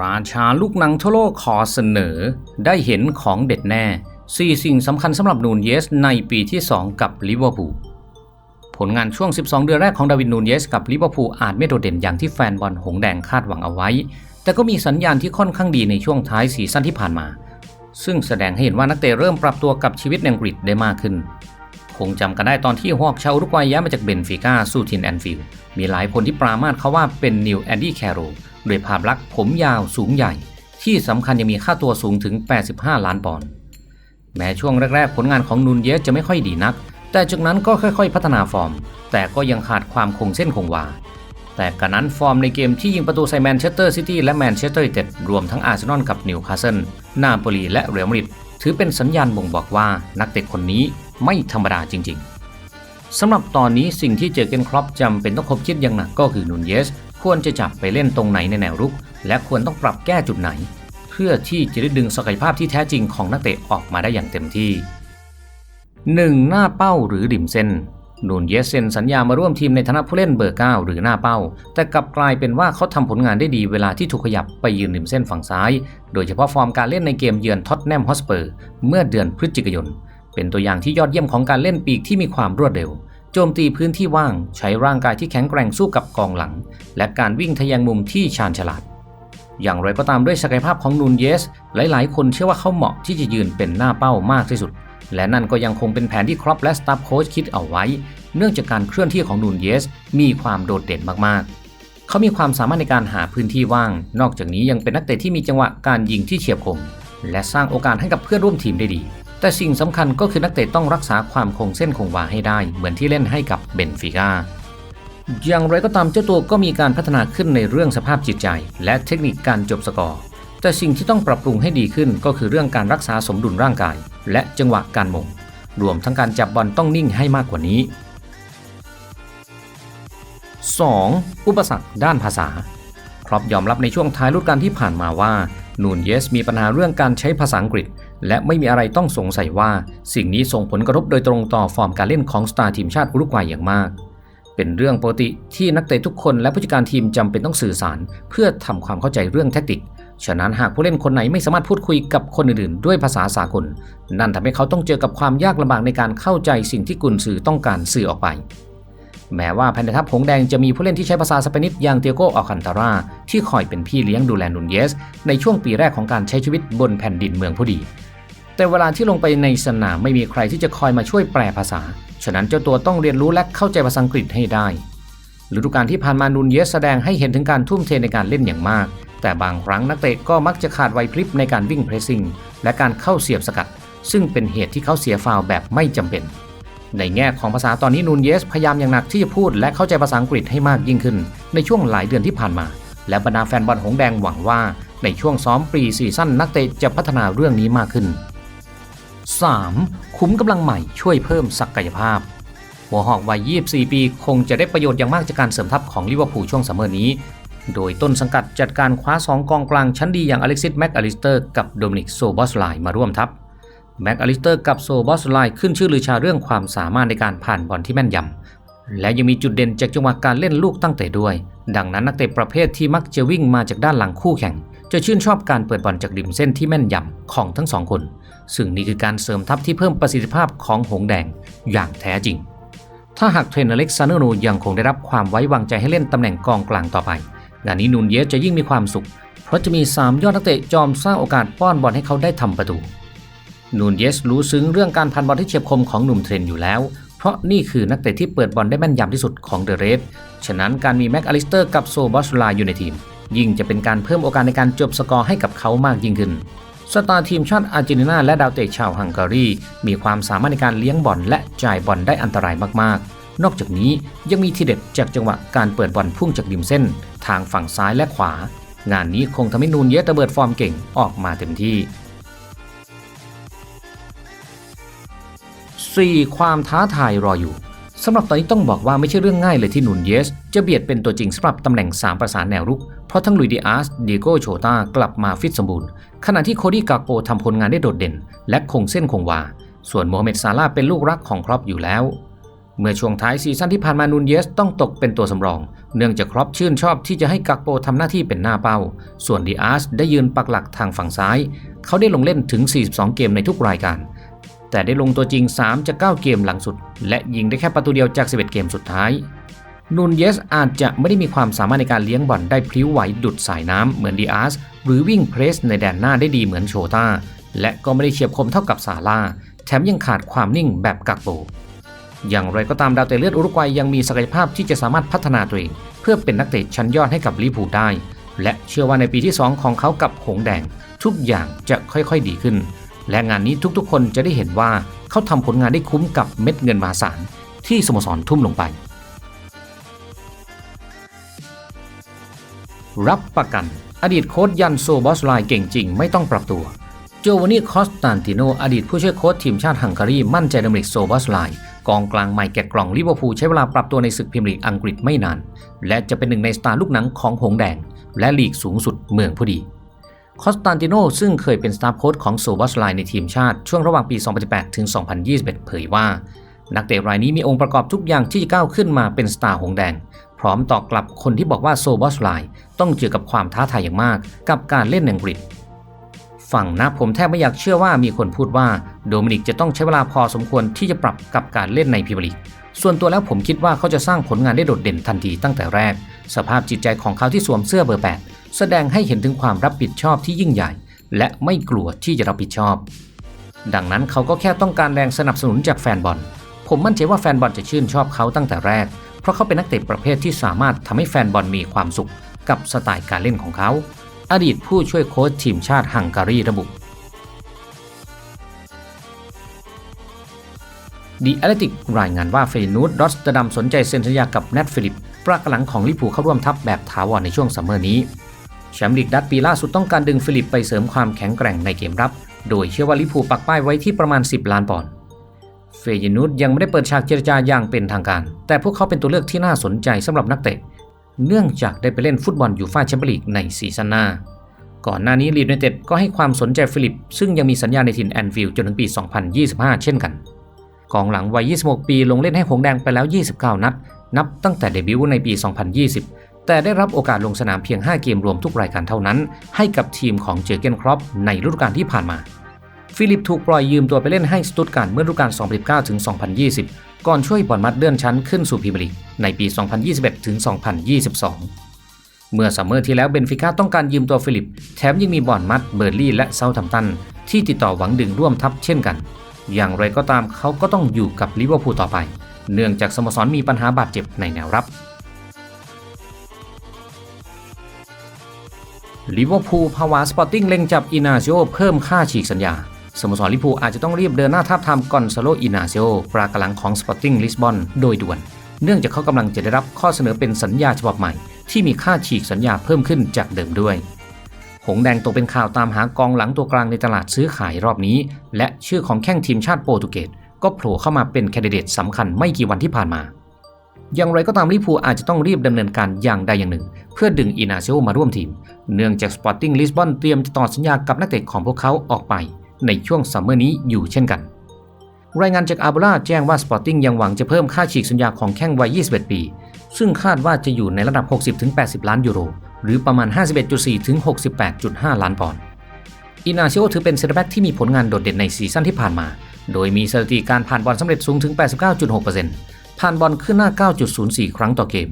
ราชาลูกหนังทั่วโลกขอเสนอ ได้เห็นของเด็ดแน่4สิ่งสำคัญสำหรับนูนเยส ในปีที่ 2 กับลิเวอร์พูลผลงานช่วง 12 เดือนแรกของดาวินนูนเยส กับลิเวอร์พูลอาจไม่โดดเด่นอย่างที่แฟนบอลหงแดงคาดหวังเอาไว้ แต่ก็มีสัญญาณที่ค่อนข้างดีในช่วงท้ายซีซั่นที่ผ่านมา ซึ่งแสดงให้เห็นว่านักเตะเริ่มปรับตัวกับชีวิตในอังกฤษได้มากขึ้น คงจำกันได้ตอนที่ฮอกชาวอุรุกวัยย้ายมาจากเบนฟิก้าสู่ทินแอนฟิลด์มีหลายคนที่ปรามาสเขาว่าเป็นนิวแอนดี้แคโร ด้วยภาพลักษณ์ผมยาวสูงใหญ่ ที่สำคัญยังมีค่าตัวสูงถึง 85 ล้านปอนด์แม้ช่วงแรก ๆ ผลงานของนูนเยสจะไม่ค่อยดีนัก แต่จากนั้นก็ค่อย ๆ พัฒนาฟอร์ม แต่ก็ยังขาดความคงเส้นคงวา แต่กันนั้นฟอร์มในเกมที่ยิงประตูใส่แมนเชสเตอร์ซิตี้และแมนเชสเตอร์ยูไนเต็ดรวมทั้งอาร์เซนอลกับนิวคาสเซิลนาโปลีและเรอัลมาดริดถือเป็นสัญญาณบ่งบอกว่านักเตะคนนี้ไม่ธรรมดาจริง ๆสำหรับตอนนี้สิ่งที่เจอเกนครอปจำเป็นต้องคบคิดอย่างหนักก็คือนูนเยส ควรจะจับไปเล่นตรงไหนในแนวรุก และควรต้องปรับแก้จุดไหน เพื่อที่จะได้ดึงศักยภาพที่แท้จริงของนักเตะออกมาได้อย่างเต็มที่ 1. หน้าเป้าหรือริมเส้นนูนเยสเซนสัญญามาร่วมทีมในฐานะผู้เล่นเบอร์ 9 หรือหน้าเป้า แต่กลับกลายเป็นว่าเขาทำผลงานได้ดีเวลาที่ถูกขยับไปยืนริมเส้นฝั่งซ้าย โดยเฉพาะฟอร์มการเล่นในเกมเยือนท็อตแนมฮอสเปอร์เมื่อเดือนพฤศจิกายน เป็นตัวอย่างที่ยอดเยี่ยมของการเล่นปีกที่มีความรวดเร็ว โจมตีพื้นที่ว่าง ใช้ร่างกายที่แข็งแกร่งสู้กับกองหลัง และการวิ่งทะแยงมุมที่ชาญฉลาด อย่างไรก็ตามด้วยศักยภาพของนูนเยส หลายๆ คนเชื่อว่าเขาเหมาะที่จะยืนเป็นหน้าเป้ามากที่สุด และนั่นก็ยังคงเป็นแผนที่ครอปและสตาฟโค้ชคิดเอาไว้ เนื่องจากการเคลื่อนที่ของนูนเยส มีความโดดเด่นมาก ๆเขามีความสามารถในการหาพื้นที่ว่าง นอกจากนี้ยังเป็นนักเตะที่มีจังหวะการยิงที่เฉียบคม และสร้างโอกาสให้กับเพื่อนร่วมทีมได้ดี แต่สิ่งสำคัญก็คือนักเตะต้องรักษาความคงเส้นคงวาให้ได้ เหมือนที่เล่นให้กับเบนฟิก้าอย่างไรก็ตามเจ้าตัวก็มีการพัฒนาขึ้นในเรื่องสภาพจิตใจ และเทคนิคการจบสกอร์ แต่สิ่งที่ต้องปรับปรุงให้ดีขึ้นก็คือเรื่องการรักษาสมดุลร่างกาย และจังหวะการมง รวมทั้งการจับบอลต้องนิ่งให้มากกว่านี้ 2. อุปสรรคด้านภาษา ครอปยอมรับในช่วงท้ายฤดูกาลที่ผ่านมาว่านูนเยสมีปัญหาเรื่องการใช้ภาษาอังกฤษ และไม่มีอะไรต้องสงสัยว่าสิ่งนี้ส่งผลกระทบโดยตรงต่อฟอร์มการเล่นของสตาร์ทีมชาติอุรุกวัยอย่างมาก เป็นเรื่องปกติที่นักเตะทุกคนและผู้จัดการทีมจำเป็นต้องสื่อสาร เพื่อทำความเข้าใจเรื่องแทคติกฉะนั้นหากผู้เล่นคนไหนไม่สามารถพูดคุยกับคนอื่นๆ ด้วยภาษาสากล นั่นทำให้เขาต้องเจอกับความยากลำบากในการเข้าใจสิ่งที่กุนซือต้องการสื่อออกไปแม้ว่าภายในทัพหงแดงจะมีผู้เล่นที่ใช้ภาษาสเปนิชอย่างเตียโกอัลคันตาราที่คอยเป็นพี่เลี้ยงดูแลนุนเยส ในช่วงปีแรกของการใช้ชีวิตบนแผ่นดินเมืองผู้ดี แต่เวลาที่ลงไปในสนามไม่มีใครที่จะคอยมาช่วยแปลภาษา ฉะนั้นเจ้าตัวต้องเรียนรู้และเข้าใจภาษาอังกฤษให้ได้ฤดูกาลที่ผ่านมานูนเยสแสดงให้เห็นถึงการทุ่มเทในการเล่นอย่างมาก แต่บางครั้งนักเตะก็มักจะขาดไหวพริบในการวิ่งเพรสซิ่งและการเข้าเสียบสกัด ซึ่งเป็นเหตุที่เขาเสียฟาวแบบไม่จำเป็น ในแง่ของภาษาตอนนี้นูนเยสพยายามอย่างหนักที่จะพูดและเข้าใจภาษาอังกฤษให้มากยิ่งขึ้น ในช่วงหลายเดือนที่ผ่านมา และบรรดาแฟนบอลหงแดงหวังว่า ในช่วงซ้อมปรีซีซั่นนักเตะจะพัฒนาเรื่องนี้มากขึ้น 3. คุ้มกำลังใหม่ช่วยเพิ่มศักยภาพ หัวหอกวัย 24 ปี คงจะได้ประโยชน์อย่างมากจากการเสริมทัพของลิเวอร์พูลช่วงซัมเมอร์นี้ โดยต้นสังกัดจัดการคว้า 2 กองกลางชั้นดีอย่างอเล็กซิสแม็กอลิสเตอร์กับโดมินิกโซบอสไลมาร่วมทัพแม็กอลิสเตอร์กับโซบอสไลขึ้นชื่อลือชาเรื่องความสามารถในการผ่านบอลที่แม่นยำ และยังมีจุดเด่นจากจังหวะการเล่นลูกตั้งแต่ด้วย ดังนั้นนักเตะประเภทที่มักจะวิ่งมาจากด้านหลังคู่แข่ง จะชื่นชอบการเปิดบอลจากริมเส้นที่แม่นยำของทั้งสองคน ซึ่งนี่คือการเสริมทัพที่เพิ่มประสิทธิภาพของหงแดงอย่างแท้จริง ถ้าหากเทรนอเล็กซานเดอร์นูยังคงได้รับความไว้วางใจให้เล่นตำแหน่งกองกลางต่อไป งานนี้นูนเยสจะยิ่งมีความสุข เพราะจะมี 3 ยอดนักเตะจอมสร้างโอกาสป้อนบอลให้เขาได้ทำประตู นูนเยสรู้ซึ้งเรื่องการพันบอลที่เฉียบคมของหนุ่มเทรนอยู่แล้ว เพราะนี่คือนักเตะที่เปิดบอลได้แม่นยำที่สุดของเดอะเรสฉะนั้นการมีแม็กอลิสเตอร์กับโซบอสลาอยู่ในทีม ยิ่งจะเป็นการเพิ่มโอกาสในการจบสกอร์ให้กับเขามากยิ่งขึ้น สตาร์ทีมชาติอาร์เจนตินาและดาวเตะชาวฮังการี มีความสามารถในการเลี้ยงบอลและจ่ายบอลได้อันตรายมากๆ นอกจากนี้ยังมีทีเด็ดจากจังหวะการเปิดบอลพุ่งจากริมเส้น ทางฝั่งซ้ายและขวา งานนี้คงทำให้นูนเยสระเบิดฟอร์มเก่งออกมาเต็มที่ 4. ความท้าทายรออยู่สำหรับตอนนี้ต้องบอกว่าไม่ใช่เรื่องง่ายเลยที่นูนเยส จะเบียดเป็นตัวจริงสำหรับตำแหน่ง 3 ประสานแนวรุก เพราะทั้งลุยดิอาสเดียโกโชตากลับมาฟิตสมบูรณ์ ขณะที่โคดี้กาโกทำผลงานได้โดดเด่น และคงเส้นคงวา ส่วนโมฮัมเหม็ดซาลาเป็นลูกรักของครอปอยู่แล้ว เมื่อช่วงท้ายซีซั่นที่ผ่านมานูนเยสต้องตกเป็นตัวสำรอง เนื่องจากครอปชื่นชอบที่จะให้กักโปทำหน้าที่เป็นหน้าเป้า ส่วนดีอาร์สได้ยืนปักหลักทางฝั่งซ้าย เขาได้ลงเล่นถึง 42 เกมในทุกรายการแต่ได้ลงตัวจริง 3 จาก 9 เกมหลังสุด และยิงได้แค่ประตูเดียวจาก 11 เกมสุดท้าย นูนเยสอาจจะไม่ได้มีความสามารถในการเลี้ยงบอลได้พลิ้วไหวดุดสายน้ำเหมือนดีอาร์สหรือวิ่งเพรสในแดนหน้าได้ดีเหมือนโชตาและก็ไม่ได้เฉียบคมเท่ากับซาร่าแถมยังขาดความนิ่งแบบกักโปอย่างไรก็ตามดาวเตะเลือดอุรุกวัยยังมีศักยภาพที่จะสามารถพัฒนาตัวเอง เพื่อเป็นนักเตะชั้นยอดให้กับลิเวอร์พูได้ และเชื่อว่าในปีที่ 2 ของเขากับหงแดง ทุกอย่างจะค่อยๆดีขึ้น และงานนี้ทุกๆ คนจะได้เห็นว่าเขาทำผลงานได้คุ้มกับเม็ดเงินมหาศาลที่สโมสรทุ่มลงไป รับประกัน อดีตโค้ชยันโซบอสไลน์เก่งจริง ไม่ต้องปรับตัว โจวานี่คอสตันติโน อดีตผู้ช่วยโค้ชทีมชาติฮังการี มั่นใจดมริกโซบอสไลน์กองกลางใหม่แกะกล่องลิเวอร์พูลใช้เวลาปรับตัวในศึกพรีเมียร์ลีกอังกฤษไม่นาน และจะเป็นหนึ่งในสตาร์ลูกหนังของหงแดง และลีกสูงสุดเมืองผู้ดีคอสตันติโนซึ่งเคยเป็นสตาฟโค้ชของโซบอสไลน์ในทีมชาติช่วงระหว่างปี 2018 ถึง 2021 เผยว่า นักเตะรายนี้มีองค์ประกอบทุกอย่างที่จะก้าวขึ้นมาเป็นสตาร์หงแดง พร้อมตอบกลับคนที่บอกว่าโซบอสไลน์ ต้องเจอกับความท้าทายอย่างมาก กับการเล่นในอังกฤษ ฝั่งนะผมแทบไม่อยากเชื่อว่ามีคนพูดว่าโดมินิกจะต้องใช้เวลาพอสมควรที่จะปรับกับการเล่นในพรีเมียร์ลีกส่วนตัวแล้วผมคิดว่าเขาจะสร้างผลงานได้โดดเด่นทันทีตั้งแต่แรก สภาพจิตใจของเขาที่สวมเสื้อเบอร์ 8 แสดงให้เห็นถึงความรับผิดชอบที่ยิ่งใหญ่ และไม่กลัวที่จะรับผิดชอบ ดังนั้นเขาก็แค่ต้องการแรงสนับสนุนจากแฟนบอล ผมมั่นใจว่าแฟนบอลจะชื่นชอบเขาตั้งแต่แรก เพราะเขาเป็นนักเตะประเภทที่สามารถทำให้แฟนบอลมีความสุข กับสไตล์การเล่นของเขา อดีตผู้ช่วยโค้ชทีมชาติฮังการีระบุ ดีแอตเลติกรายงานว่าเฟยนูดรอสเตอร์ดัมสนใจเซ็นสัญญากับแนทฟิลิปปรากหลังของลิเวอร์พูเข้าร่วมทัพแบบถาวรในช่วงซัมเมอร์นี้แชมป์ลีกดัตปีล่าสุดต้องการดึงฟิลิปไปเสริมความแข็งแกร่งในเกมรับ โดยเชื่อว่าลิเวอร์พูปักป้ายไว้ที่ประมาณ 10 ล้านปอนด์เฟยนูดยังไม่ได้เปิดฉากเจรจาอย่างเป็นทางการ แต่พวกเขาเป็นตัวเลือกที่น่าสนใจสำหรับนักเตะ เนื่องจากได้ไปเล่นฟุตบอลยูฟ่าแชมเปี้ยนลีกในซีซั่นหน้า ก่อนหน้านี้ลีดยูไนเต็ดก็ให้ความสนใจฟิลิป ซึ่งยังมีสัญญาในถิ่นแอนฟิลด์จนถึงปี 2025 เช่นกัน กองหลังวัย 26 ปีลงเล่นให้หงแดงไปแล้ว 29 นัด นับตั้งแต่เดบิวต์ในปี 2020 แต่ได้รับโอกาสลงสนามเพียง 5 เกมรวมทุกรายการเท่านั้น ให้กับทีมของเจอเกนครอปในฤดูกาลที่ผ่านมา ฟิลิปถูกปล่อยยืมตัวไปเล่นให้สตุตการ์ดเมื่อฤดูกาล 2019 ถึง 2020 ก่อนช่วยบอลมัดเลื่อนชั้นขึ้นสู่พรีเมียร์ลีกในปี 2021 ถึง 2022 เมื่อซัมเมอร์ที่แล้วเบนฟิก้าต้องการยืมตัวฟิลิป แถมยังมีบอลมัดเบอร์ลี่และเซาท์แฮมป์ตันที่ติดต่อหวังดึงร่วมทัพเช่นกัน อย่างไรก็ตามเขาก็ต้องอยู่กับลิเวอร์พูลต่อไป เนื่องจากสโมสรมีปัญหาบาดเจ็บในแนวรับลิเวอร์พูลภาวะสปอร์ติ้งเล็งจับอินาซิโอเพิ่มค่าฉีกสัญญา สโมสรลิเวอร์พูอาจจะต้องรีบเดินหน้าทาบทามกอนซาโลอินาเซโอปรากลังของสปอร์ติ้งลิสบอนโดยด่วน เนื่องจากเขากำลังจะได้รับข้อเสนอเป็นสัญญาฉบับใหม่ ที่มีค่าฉีกสัญญาเพิ่มขึ้นจากเดิมด้วย หงแดงตกเป็นข่าวตามหากองหลังตัวกลางในตลาดซื้อขายรอบนี้ และชื่อของแข้งทีมชาติโปรตุเกสก็โผล่เข้ามาเป็นแคนดิเดตสำคัญไม่กี่วันที่ผ่านมา อย่างไรก็ตามลิเวอร์พูอาจจะต้องรีบดำเนินการอย่างใดอย่างหนึ่ง เพื่อดึงอินาเซโอมาร่วมทีม เนื่องจากสปอร์ติ้งลิสบอนเตรียมจะต่อสัญญากับนักเตะของพวกเขาออกไป ในช่วงซัมเมอร์นี้อยู่เช่นกัน รายงานจากอาบูล่าแจ้งว่าสปอร์ติ้งยังหวังจะเพิ่มค่าฉีกสัญญาของแข้งวัย 21 ปี ซึ่งคาดว่าจะอยู่ในระดับ 60-80 ล้านยูโร หรือประมาณ 51.4-68.5 ล้านปอนด์อินาซิโอถือเป็นเซนเตอร์แบ็กที่มีผลงานโดดเด่นในซีซั่นที่ผ่านมา โดยมีสถิติการผ่านบอลสำเร็จสูงถึง 89.6%ผ่านบอลขึ้นหน้า 9.04 ครั้งต่อเกม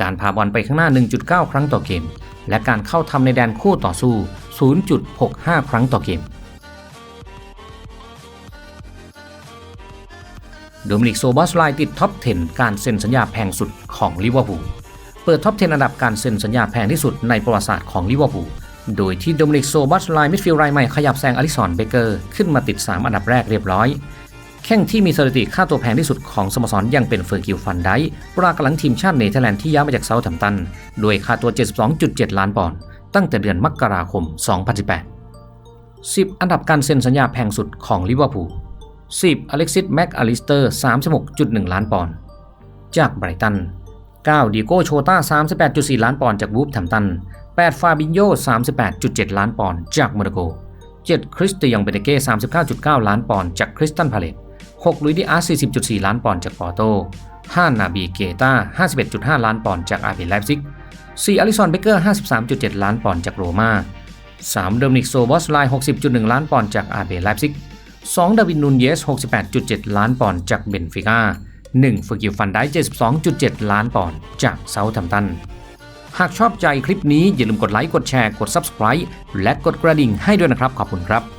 การพาบอลไปข้างหน้า 1.9 ครั้งต่อเกม และการเข้าทำในแดนคู่ต่อสู้ 0.65 ครั้งต่อเกม โดมินิกโซบอสไลติดท็อป 10 การเซ็นสัญญาแพงสุดของลิเวอร์พูล เปิดท็อป 10 อันดับการเซ็นสัญญาแพงที่สุดในประวัติศาสตร์ของลิเวอร์พูล โดยที่โดมินิกโซบอสไลมิดฟิลด์รายใหม่ขยับแซงอลิสันเบเกอร์ขึ้นมาติด 3 อันดับแรกเรียบร้อย แข้งที่มีสถิติค่าตัวแพงที่สุดของสโมสรยังเป็นเฟอร์กิลฟันไดปรากหลังทีมชาติเนเธอร์แลนด์ที่ย้ายมาจากเซาท์แฮมป์ตัน โดยค่าตัว 72.7 ล้านปอนด์ตั้งแต่เดือนมกราคม 2018 10 อันดับการเซ็นสัญญาแพงสุดของลิเวอร์พูล 10 อเล็กซิส แม็กอลิสเตอร์ 36.1 ล้านปอนด์ จากไบรตัน 9 ดิโก้โชตา38.4 ล้านปอนด์ จากวูฟแฮมตัน 8 ฟาบินโย 38.7 ล้านปอนด์ จากโมนาโก 7 คริสเตียงเบเนเก้ 39.9 ล้านปอนด์ จากคริสตันพาเลต 6 ลุยดิอาร์ 40.4 ล้านปอนด์ จากปอร์โต 5 นาบีเกตา51.5 ล้านปอนด์ จากอาร์เบไลฟ์ซิก 4 อลิซอนเบเกอร์ 53.7 ล้านปอนด์ จากโรมา 3 เดมินิกโซบอสไลน์60.1 ล้านปอนด์ จากอาร์เบไลฟ์ซิก 2 ดาวินนูนเยส 68.7 ล้านปอนด์จากเบนฟิก้า 1ฟอร์กิวฟันได้ 72.7 ล้านปอนด์จากเซาท์ทัมป์ตัน หากชอบใจคลิปนี้อย่าลืมกดไลค์ กดแชร์ กด Subscribe และกดกระดิ่งให้ด้วยนะครับ ขอบคุณครับ